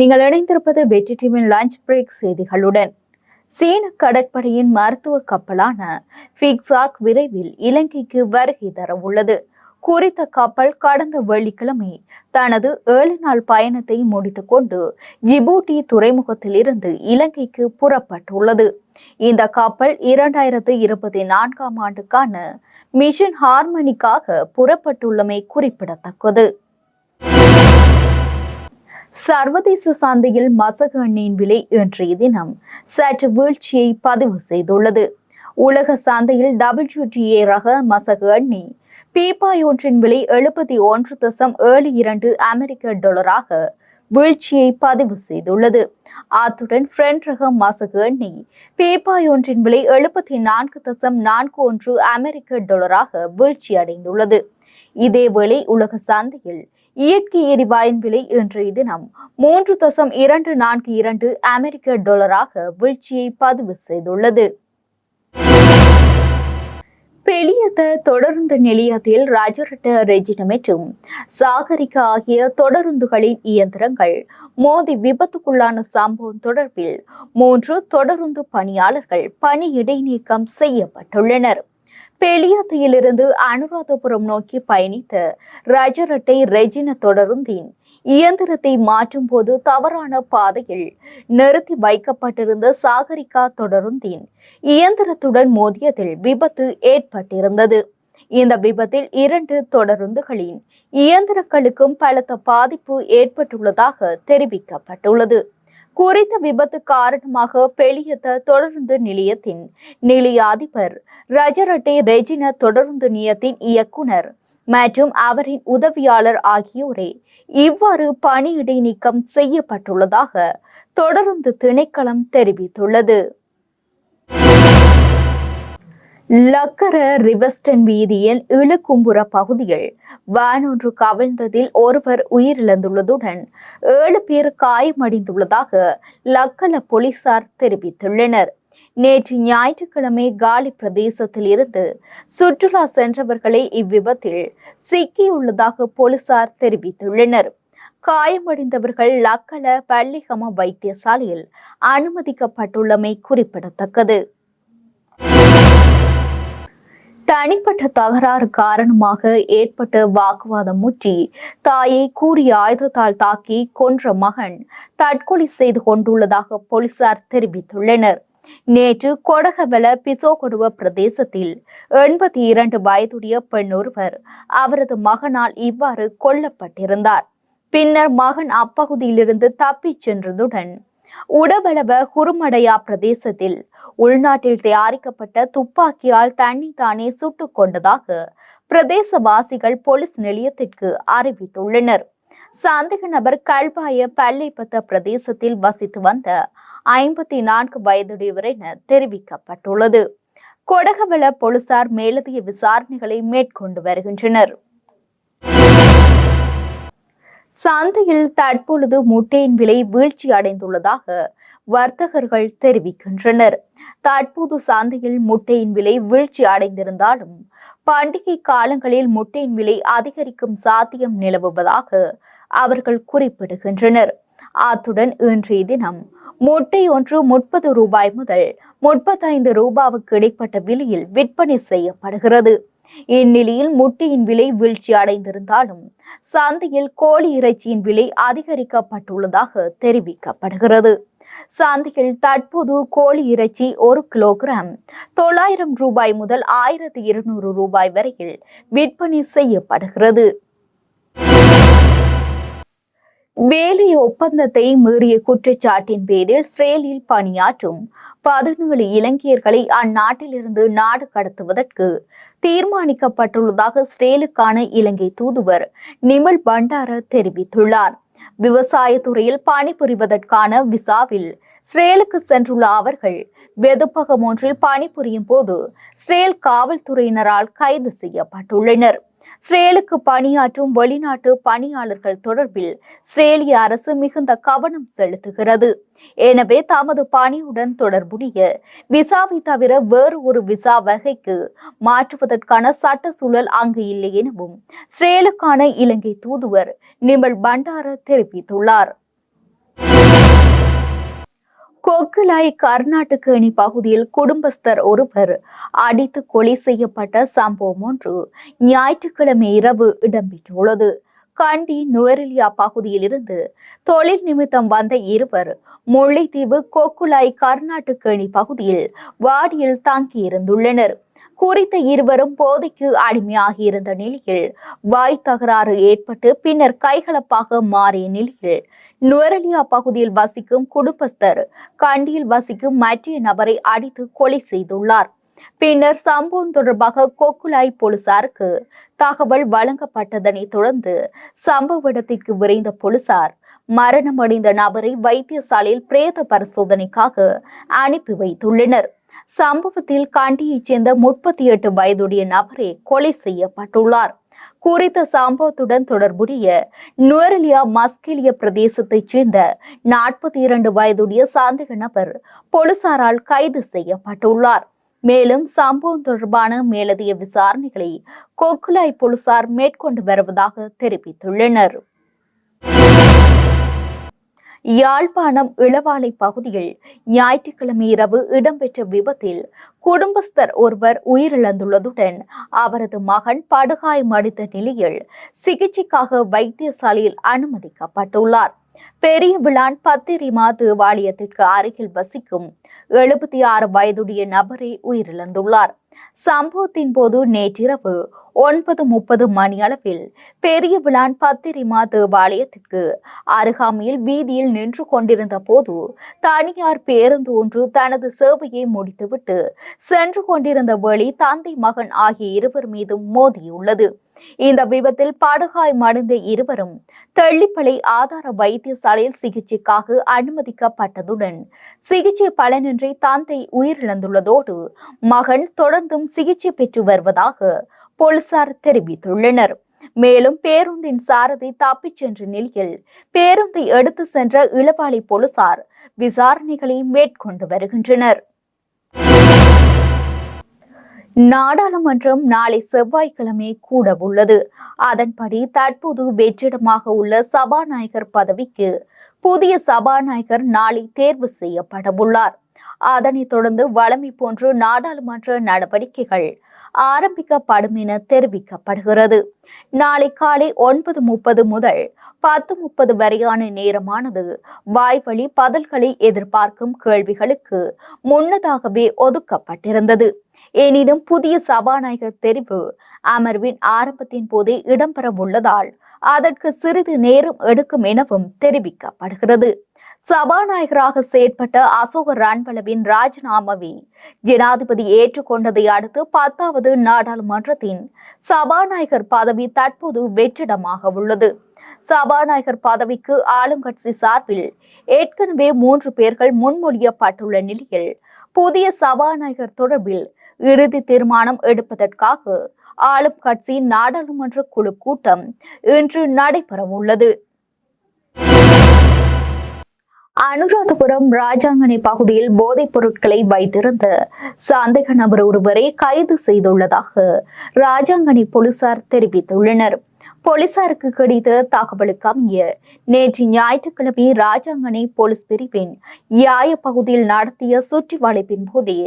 நீங்கள் இணைந்திருப்பது வெற்றி டிவியின் லஞ்ச் பிரேக் செய்திகளுடன். சீன கடற்படையின் மருத்துவ கப்பலான ஃபிக்ஸார்க் விரைவில் இலங்கைக்கு வருகை தர உள்ளது குறித்த கப்பல் கடந்த வெள்ளிக்கிழமை தனது ஏழு நாள் பயணத்தை முடித்துக்கொண்டு ஜிபூட்டி துறைமுகத்தில் இருந்து இலங்கைக்கு புறப்பட்டுள்ளது. இந்த கப்பல் இரண்டாயிரத்து இருபத்தி நான்காம் ஆண்டுக்கான மிஷன் ஹார்மனிக்காக புறப்பட்டுள்ளமை குறிப்பிடத்தக்கது. சர்வதேச சந்தையில் மசகு எண்ணெயின் விலை இன்றைய தினம் சற்று வீழ்ச்சியை பதிவு செய்துள்ளது. உலக சந்தையில் டபிள்யூடிஏ ரக மசகு எண்ணெய் பீப்பாய் ஒன்றின் விலை எழுபத்தி ஒன்று தசம் ஏழு இரண்டு அமெரிக்க டாலராக வீழ்ச்சியை பதிவு செய்துள்ளது. அத்துடன் ஃப்ரெண்ட் ரக மசகு எண்ணெய் பீப்பாய் ஒன்றின் விலை எழுபத்தி நான்கு தசம் நான்கு ஒன்று அமெரிக்க டாலராக வீழ்ச்சி அடைந்துள்ளது இதேவேளை உலக சந்தையில் இயற்கை எரிவாயின் விலை இன்றைய தினம் மூன்று தசம் இரண்டு நான்கு இரண்டு அமெரிக்க டாலராக வீழ்ச்சியை பதிவு செய்துள்ளது. பெளியத்த தொடருந்து நிலையத்தில் ராஜரட்ட ரெஜின மற்றும் ஆகிய தொடருந்துகளின் இயந்திரங்கள் மோதி விபத்துக்குள்ளான சம்பவம் தொடர்பில் மூன்று தொடருந்து பணியாளர்கள் பணி இடைநீக்கம் செய்யப்பட்டுள்ளனர். பெளியாத்தையிலிருந்து அனுராதபுரம் நோக்கி பயணித்த ரஜரட்டை ரெஜின தொடருந்தின் இயந்திரத்தை மாற்றும் போது தவறான பாதையில் நிறுத்தி வைக்கப்பட்டிருந்த சாகரிகா தொடருந்தின் இயந்திரத்துடன் மோதியதில் விபத்து ஏற்பட்டிருந்தது. இந்த விபத்தில் இரண்டு தொடருந்துகளின் இயந்திரங்களுக்கும் பலத்த பாதிப்பு ஏற்பட்டுள்ளதாக தெரிவிக்கப்பட்டுள்ளது. குறித்த விபத்து காரணமாக பெளியத்த தொடருந்து நிலையத்தின் நிலைய அதிபர் ரஜரட்டே ரெஜின தொடருந்து நிலையத்தின் இயக்குனர் மற்றும் அவரின் உதவியாளர் ஆகியோரே இவ்வாறு பணியிடை நீக்கம் செய்யப்பட்டுள்ளதாக தொடருந்து திணைக்களம் தெரிவித்துள்ளது. லக்கர ரிவஸ்டன் வீதியில் இழுக்கும்புற பகுதியில் வேன் ஒன்று கவிழ்ந்ததில் ஒருவர் உயிரிழந்துள்ளதுடன் ஏழு பேர் காயமடைந்துள்ளதாக லக்கல போலீசார் தெரிவித்துள்ளனர். நேற்று ஞாயிற்றுக்கிழமை காலி பிரதேசத்தில் இருந்து சுற்றுலா சென்றவர்களை இவ்விபத்தில் சிக்கியுள்ளதாக போலீசார் தெரிவித்துள்ளனர். காயமடைந்தவர்கள் லக்கல பள்ளிகம வைத்தியசாலையில் அனுமதிக்கப்பட்டுள்ளமை குறிப்பிடத்தக்கது. தனிப்பட்ட தகராறு காரணமாக ஏற்பட்ட வாக்குவாதம் முற்றி தாயை கூறிய ஆயுதத்தால் தாக்கி கொன்ற மகன் தற்கொலை செய்து கொண்டுள்ளதாக போலீசார் தெரிவித்துள்ளனர். நேற்று கொடகவல பிசோகொடுவ பிரதேசத்தில் எண்பத்தி இரண்டு வயதுடைய பெண் ஒருவர் அவரது மகனால் இவ்வாறு கொல்லப்பட்டிருந்தார். பின்னர் மகன் அப்பகுதியிலிருந்து தப்பிச் சென்றதுடன் உடவளவ குருமடையா பிரதேசத்தில் உள்நாட்டில் தயாரிக்கப்பட்ட துப்பாக்கியால் தண்ணி தானே சுட்டுக் கொண்டதாக பிரதேசவாசிகள் போலீஸ் நிலையத்திற்கு அறிவித்துள்ளனர். சந்தேக நபர் கல்பாய பள்ளிப்பத்த பிரதேசத்தில் வசித்து வந்த ஐம்பத்தி நான்கு வயதுடையவர் என தெரிவிக்கப்பட்டுள்ளது. கொடகவள போலீசார் மேலதிக விசாரணைகளை மேற்கொண்டு வருகின்றனர். சந்தையில் தற்பொழுது முட்டையின் விலை வீழ்ச்சி அடைந்துள்ளதாக வர்த்தகர்கள் தெரிவிக்கின்றனர். தற்போது சந்தையில் முட்டையின் விலை வீழ்ச்சி அடைந்திருந்தாலும் பண்டிகை காலங்களில் முட்டையின் விலை அதிகரிக்கும் சாத்தியம் நிலவுவதாக அவர்கள் குறிப்பிடுகின்றனர். அத்துடன் இன்றைய தினம் முட்டை ஒன்று முப்பது ரூபாய் முதல் முப்பத்தைந்து ரூபாவுக்கு இடைப்பட்ட விலையில் விற்பனை செய்யப்படுகிறது. இந்நிலையில் முட்டையின் விலை வீழ்ச்சி அடைந்திருந்தாலும் சந்தையில் கோழி இறைச்சியின் விலை அதிகரிக்கப்பட்டுள்ளதாக தெரிவிக்கப்படுகிறது. சந்தையில் தற்போது கோழி இறைச்சி ஒரு கிலோகிராம் தொள்ளாயிரம் ரூபாய் முதல் ஆயிரத்தி இருநூறு ரூபாய் வரையில் விற்பனை செய்யப்படுகிறது. வேலை ஒப்பந்தத்தை மீறிய குற்றச்சாட்டின் பேரில் இஸ்ரேலில் பணியாற்றும் பதினேழு இலங்கையர்களை அந்நாட்டிலிருந்து நாடு கடத்துவதற்கு தீர்மானிக்கப்பட்டுள்ளதாக இஸ்ரேலுக்கான இலங்கை தூதுவர் நிமல் பண்டார தெரிவித்துள்ளார். விவசாயத்துறையில் பணிபுரிவதற்கான விசாவில் ஸ்ரேலுக்கு சென்றுள்ள அவர்கள் வெதுப்பகம் ஒன்றில் பணிபுரியும் போது ஸ்ரேல் காவல்துறையினரால் கைது செய்யப்பட்டுள்ளனர். இஸ்ரேலுக்கு பணியாற்றும் வெளிநாட்டு பணியாளர்கள் தொடர்பில் இஸ்ரேலிய அரசு மிகுந்த கவனம் செலுத்துகிறது. எனவே தமது பணியுடன் தொடர்புடைய விசாவை தவிர வேறு ஒரு விசா வகைக்கு மாற்றுவதற்கான சட்ட சூழல் அங்கு இல்லை எனவும் இஸ்ரேலுக்கான இலங்கை தூதுவர் நிமல் பண்டார தெரிவித்துள்ளார். கொக்குலாய் கர்நாடகேணி பகுதியில் குடும்பஸ்தர் ஒருவர் அடித்து கொலை செய்யப்பட்ட சம்பவம் ஒன்று ஞாயிற்றுக்கிழமை இரவு இடம்பெற்றுள்ளது. கண்டி நுவரெலியா பகுதியில் இருந்து தொழில் நிமித்தம் வந்த இருவர் முல்லைத்தீவு கொக்குலாய் கர்நாட்டுக்கேணி பகுதியில் வாடியில் தங்கியிருந்துள்ளனர். குறித்த இருவரும் போதைக்கு அடிமையாகியிருந்த நிலையில் வாய் தகராறு ஏற்பட்டு பின்னர் கைகலப்பாக மாறிய நிலையில் நுவரெலியா பகுதியில் வசிக்கும் குடும்பஸ்தர் கண்டியில் வசிக்கும் மற்ற நபரை அடித்து கொலை செய்துள்ளார். பின்னர் சம்பவம் தொடர்பாக கொக்குலாய் போலீசாருக்கு தகவல் வழங்கப்பட்டதனை தொடர்ந்து சம்பவ இடத்திற்கு விரைந்த போலீசார் மரணமடைந்த நபரை வைத்தியசாலையில் பிரேத பரிசோதனைக்காக அனுப்பி வைத்துள்ளனர். சம்பவத்தில் கண்டியைச் சேர்ந்த முப்பத்தி எட்டு வயதுடைய நபரே கொலை செய்யப்பட்டுள்ளார். குறித்த சம்பவத்துடன் தொடர்புடைய நுவரலியா மஸ்கெலிய பிரதேசத்தைச் சேர்ந்த நாற்பத்தி இரண்டு வயதுடைய சந்தேக நபர் போலீசாரால் கைது செய்யப்பட்டுள்ளார். மேலும் சம்பவம் தொடர்பான மேலதிக விசாரணைகளை கொக்குலாய் போலீசார் மேற்கொண்டு வருவதாக தெரிவித்துள்ளனர். யாழ்ப்பாணம் இளவாலை பகுதியில் ஞாயிற்றுக்கிழமை இரவு இடம்பெற்ற விபத்தில் குடும்பஸ்தர் ஒருவர் உயிரிழந்துள்ளதுடன் அவரது மகன் படுகாயமடைந்த நிலையில் சிகிச்சைக்காக வைத்தியசாலையில் அனுமதிக்கப்பட்டுள்ளார். பெரிய விழான் பத்திரிமா தேவாலயத்திற்கு அருகில் வசிக்கும் எழுபத்தி ஆறு வயதுடைய நபரே உயிரிழந்துள்ளார். சம்பவத்தின் போது நேற்றிரவு ஒன்பது முப்பது மணி அளவில் பெரிய விழான் பத்திரிமா தேவாலயத்திற்கு அருகாமையில் வீதியில் நின்று கொண்டிருந்த போது தனியார் பேருந்து ஒன்று தனது சேவையை முடித்துவிட்டு சென்று கொண்டிருந்த வேளை தந்தை மகன் ஆகிய இருவர் மீதும் மோதியுள்ளது. இந்த விபத்தில் படுகாயமடைந்த இருவரும் தெள்ளிப்பளை ஆதார வைத்தியசாலையில் சிகிச்சைக்காக அனுமதிக்கப்பட்டதுடன் சிகிச்சை பலனின்றி தந்தை உயிரிழந்துள்ளதோடு மகன் தொடர்ந்தும் சிகிச்சை பெற்று வருவதாக போலீசார் தெரிவித்துள்ளனர். மேலும் பேருந்தின் சாரதி தப்பிச் சென்ற நிலையில் பேருந்தை எடுத்து சென்ற இளவாளி போலீசார் விசாரணைகளை மேற்கொண்டு வருகின்றனர். நாடாளுமன்றம் நாளை செவ்வாய்க்கிழமை கூட உள்ளது அதன்படி தற்போது வெற்றிடமாக உள்ள சபாநாயகர் பதவிக்கு புதிய சபாநாயகர் நாளை தேர்வு செய்யப்படவுள்ளார். அதனைத் தொடர்ந்து வளமை போன்று நாடாளுமன்ற நடவடிக்கைகள் ஆரம்பிக்கப்படும் என தெரிவிக்கப்படுகிறது. நாளை காலை ஒன்பது முப்பது முதல் பத்து முப்பது வரையான நேரமானது வாய்வழி பதில்களை எதிர்பார்க்கும் கேள்விகளுக்கு முன்னதாகவே ஒதுக்கப்பட்டிருந்தது. எனினும் புதிய சபாநாயகர் தெரிவு அமர்வின் ஆரம்பத்தின் போதே இடம்பெற உள்ளதால் அதற்கு சிறிது நேரம் எடுக்கும் எனவும் கூறப்படுகிறது சபாநாயகராக செயற்பட்ட அசோக ரான்பலவின் ராஜினாமாவை ஜனாதிபதி ஏற்றுக்கொண்டதை அடுத்து பத்தாவது நாடாளுமன்றத்தின் சபாநாயகர் பதவி தற்போது வெற்றிடமாக உள்ளது. சபாநாயகர் பதவிக்கு ஆளுங்கட்சி சார்பில் ஏற்கனவே மூன்று பேர்கள் முன்மொழியப்பட்டுள்ள நிலையில் புதிய சபாநாயகர் தொடர்பில் இறுதி தீர்மானம் எடுப்பதற்காக ஆளும் கட்சியின் நாடாளுமன்ற குழு கூட்டம் இன்று நடைபெறவுள்ளது. அனுராதபுரம் ராஜாங்கனை பகுதியில் போதைப் பொருட்களை வைத்திருந்த சந்தேக நபர் ஒருவரை கைது செய்துள்ளதாக ராஜாங்கனை போலீசார் தெரிவித்துள்ளனர். போலீசாருக்கு கிடைத்த தகவலுக்கு அமைய நேற்று ஞாயிற்றுக்கிழமை ராஜாங்கனை போலீஸ் பிரிவின் யாய பகுதியில் நடத்திய சுற்றி வளைப்பின் போதே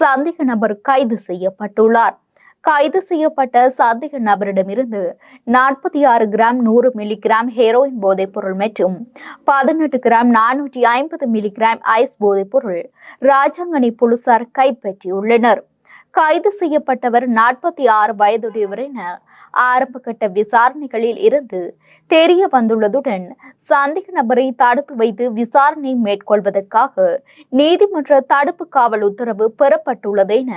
சந்தேக நபர் கைது செய்யப்பட்டுள்ளார். கைது செய்யப்பட்ட சந்தேக நபரிடமிருந்து நாற்பத்தி ஆறு கிராம் நூறு மில்லிகிராம் ஹெரோயின் போதைப் பொருள் மற்றும் பதினெட்டு கிராம் நானூற்றி ஐம்பது மில்லிகிராம் ஐஸ் போதைப் பொருள் ராஜாங்கனி போலீசார் கைப்பற்றியுள்ளனர். கைது செய்யப்பட்டவர் நாற்பத்தி ஆறு வயதுடையவர் என ஆரம்ப கட்ட விசாரணைகளில் இருந்து தெரிய வந்துள்ளதுடன் சந்தேக நபரை தடுத்து வைத்து விசாரணை மேற்கொள்வதற்காக நீதிமன்ற தடுப்பு காவல் உத்தரவு பெறப்பட்டுள்ளது என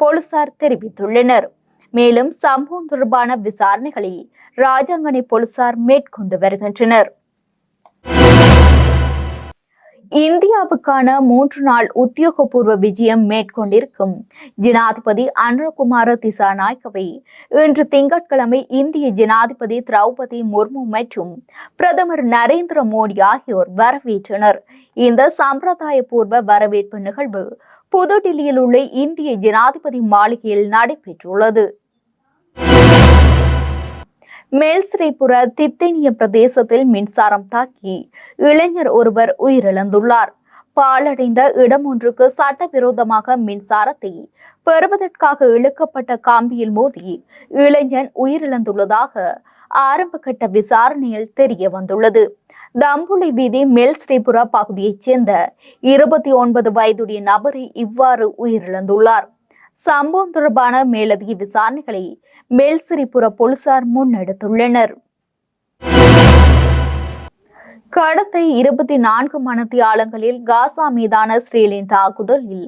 போலீசார் தெரிவித்துள்ளனர். மேலும் சம்பவம் தொடர்பான விசாரணைகளை ராஜாங்கனை போலீசார் மேற்கொண்டு வருகின்றனர். இந்தியாவுக்கான மூன்று நாள் உத்தியோகபூர்வ விஜயம் மேற்கொண்டிருக்கும். ஜனாதிபதி அனுரகுமார திசாநாயக்கவை. இன்று திங்கட்கிழமை இந்திய ஜனாதிபதி திரௌபதி முர்மு மற்றும் பிரதமர் நரேந்திர மோடி ஆகியோர் வரவேற்றனர். இந்த சம்பிரதாயபூர்வ வரவேற்பு நிகழ்வு புதுடில்லியில் உள்ள இந்திய ஜனாதிபதி மாளிகையில் நடைபெற்றுள்ளது. மேல்ஸ்ரீபுர தித்தேனிய பிரதேசத்தில் மின்சாரம் தாக்கி இளைஞர் ஒருவர் உயிரிழந்துள்ளார். பாழடைந்த இடம் ஒன்றுக்கு சட்டவிரோதமாக மின்சாரத்தை பெறுவதற்காக இழுக்கப்பட்ட காம்பியில் மோதி இளைஞன் உயிரிழந்துள்ளதாக ஆரம்பகட்ட விசாரணையில் தெரிய வந்துள்ளது தம்புளி வீதி மேல்ஸ்ரீபுரா பகுதியைச் சேர்ந்த இருபத்தி ஒன்பது வயதுடைய நபரை இவ்வாறு உயிரிழந்துள்ளார். சம்பவம் தொடர்பான மேலதிக விசாரணைகளை மேல்சிரிபுர போலீசார் முன்னெடுத்துள்ளனர். கடந்த இருபத்தி நான்கு மணத்தியாலங்களில் காசா மீதான இஸ்ரேலின் தாக்குதலில்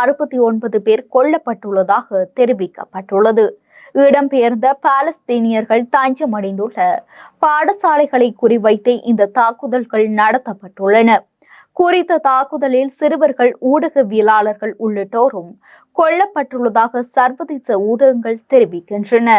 அறுபத்தி ஒன்பது பேர் கொல்லப்பட்டுள்ளதாக தெரிவிக்கப்பட்டுள்ளது. இடம்பெயர்ந்த பாலஸ்தீனியர்கள் தஞ்சமடைந்துள்ள பாடசாலைகளை குறிவைத்து இந்த தாக்குதல்கள் நடத்தப்பட்டுள்ளன. குறித்த தாக்குதலில் சிறுவர்கள் ஊடகவியலாளர்கள் உள்ளிட்டோரும் கொல்லப்பட்டுள்ளதாக சர்வதேச ஊடகங்கள் தெரிவிக்கின்றன.